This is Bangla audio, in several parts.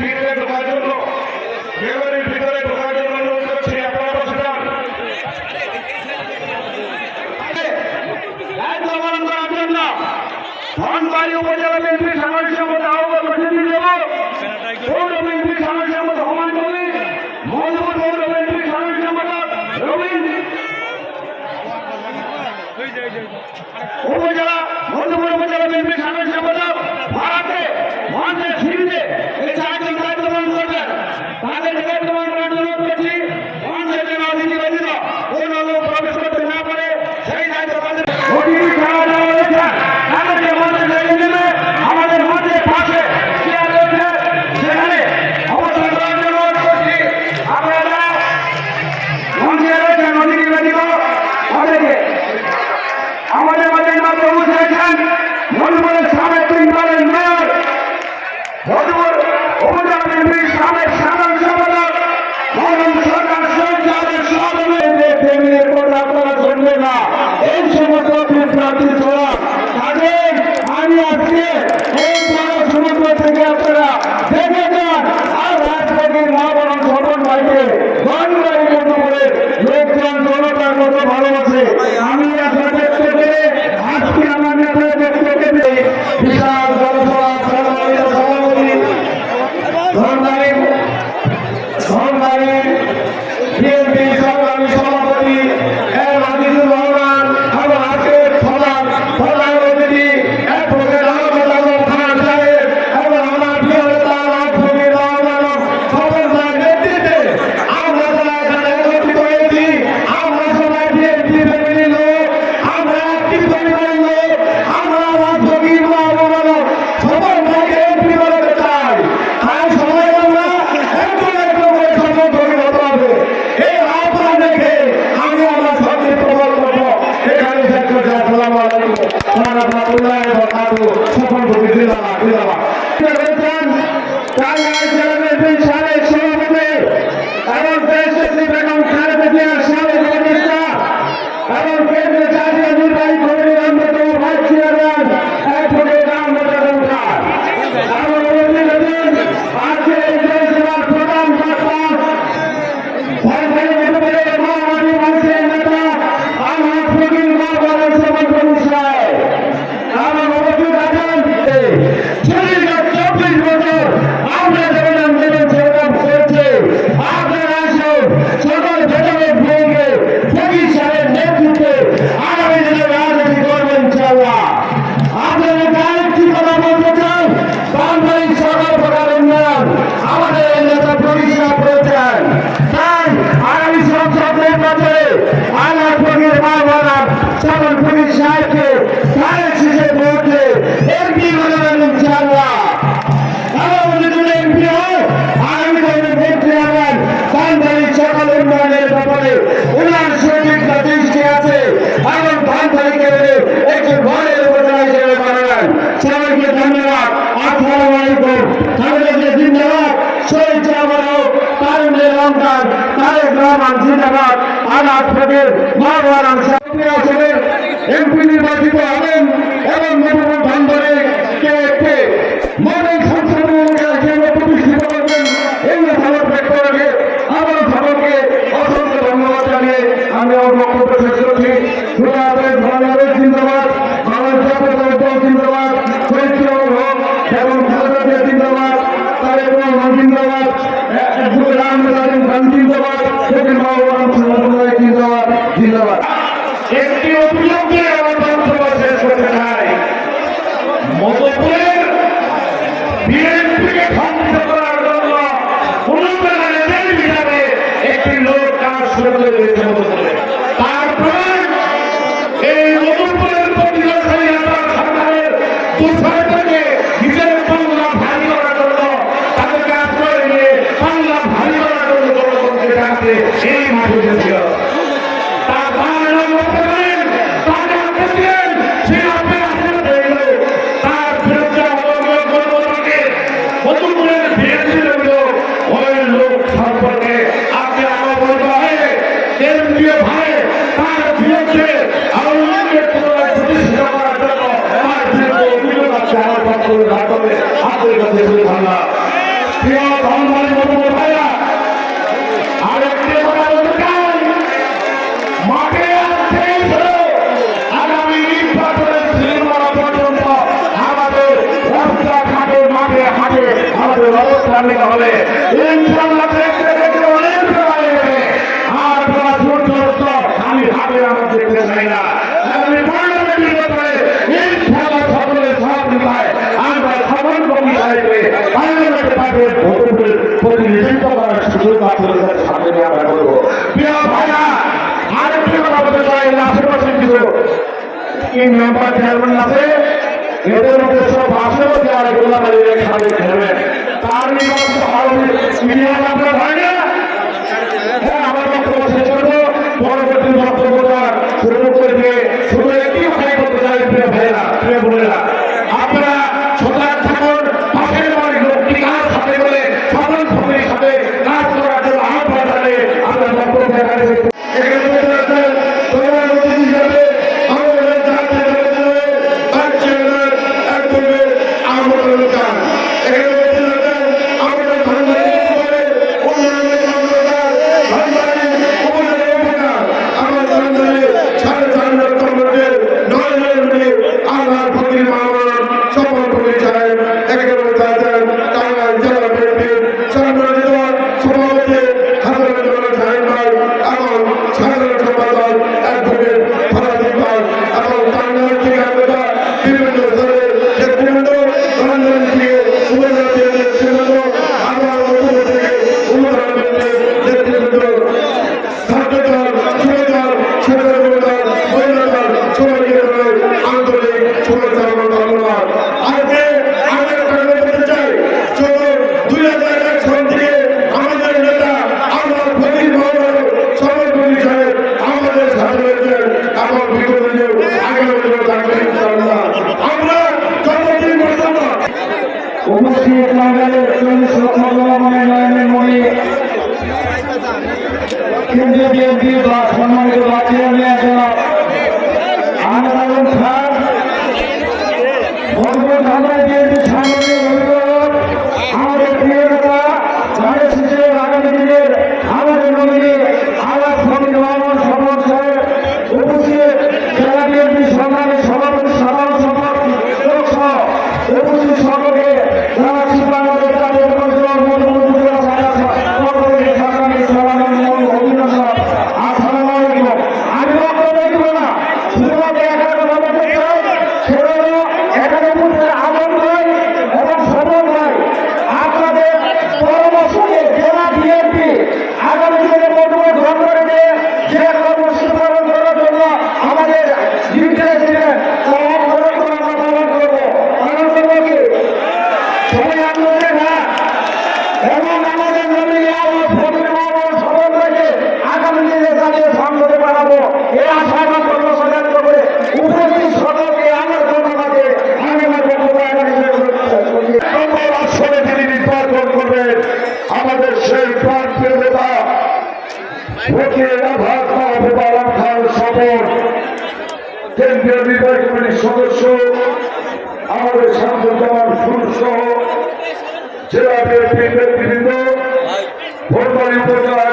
పీడిత సమాజంలో ఎవరి పితల సమాజంలో నుంచి వచ్చిన అప్రవసరాలు రాజ్యసభ రాజ్యాంగ వారి ఉపజల మంత్రి సమావేశం ಪ್ರಾರ್ಥಿಸುವ ಹಾಗೆ ಹಾನಿ ಆಗ್ತಿದೆ ಹೋರಾಟ ಸುಮತ್ವ ತೆಗೆಯುತ್ತಾರೆ আমাদের নেতা প্রতিষ্ঠা করেছেন। তাই আগামী সংসদের মাঝে আলাপুরের মা বাবা সামলপুরী সাহেবকে তারেক শিশে ভোটে এমপি মানসি আনসি জানাত আল আশফাকের মহান আনসার এমপি নির্বাচিত হবেন এবং ¡Gracias! মোকাবিলা হবে ইনশাল্লাহ দেখতে দেখতে অনেক সময় হবে আর তারা ছোট ছোট আমি ভাবে আমরা দেখতে চাই এদের মধ্যে সব আসেও খেলবেন। कार्मिक और मीडिया का করে পরিচয়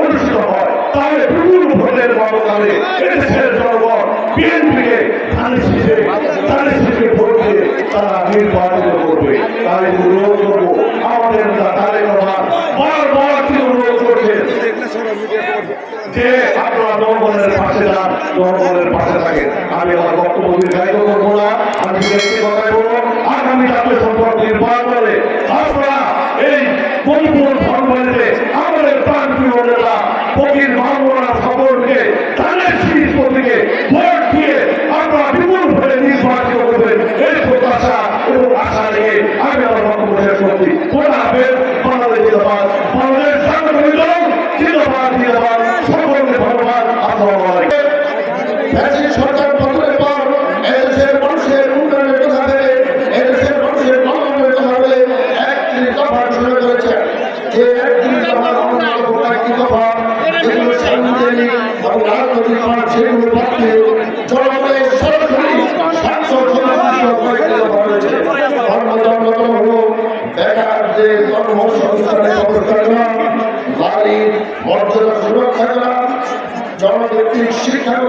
অনুষ্ঠিত হয়, তাহলে বিপুল ভোটের ব্যবধানে এদেশের জনগণ বিএনপিকে ধানের শীষে ধানের শীষে ভোট দিয়ে তারা নির্বাচিত করবে। তাই অনুরোধ করব, আমাদের তাদের কথা বারবার তিনি অনুরোধ করছেন যে আপনারা জনগণের পাশে যান, জনগণের পাশে থাকেন। আমি আমার বক্তব্য দীর্ঘায়িত করব না, আমি ব্যক্তি কথাই বলব শিক্ষা